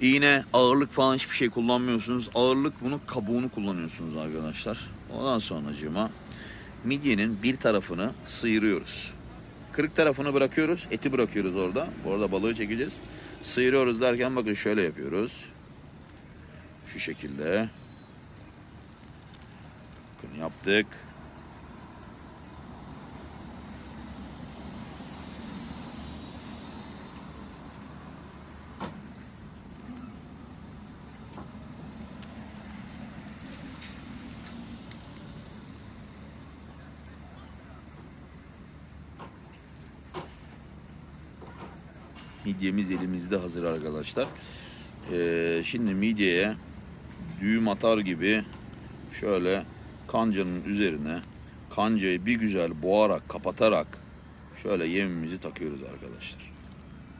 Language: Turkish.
İğne, ağırlık falan hiçbir şey kullanmıyorsunuz. Ağırlık bunun kabuğunu kullanıyorsunuz arkadaşlar. Ondan sonracığıma midyenin bir tarafını sıyırıyoruz. Kırık tarafını bırakıyoruz. Eti bırakıyoruz orada. Bu arada balığı çekeceğiz. Sıyırıyoruz derken bakın şöyle yapıyoruz. Şu şekilde. Bakın yaptık. Midyemiz elimizde hazır arkadaşlar. Ee, şimdi midyeye düğüm atar gibi şöyle kancanın üzerine kancayı bir güzel boğarak kapatarak şöyle yemimizi takıyoruz arkadaşlar.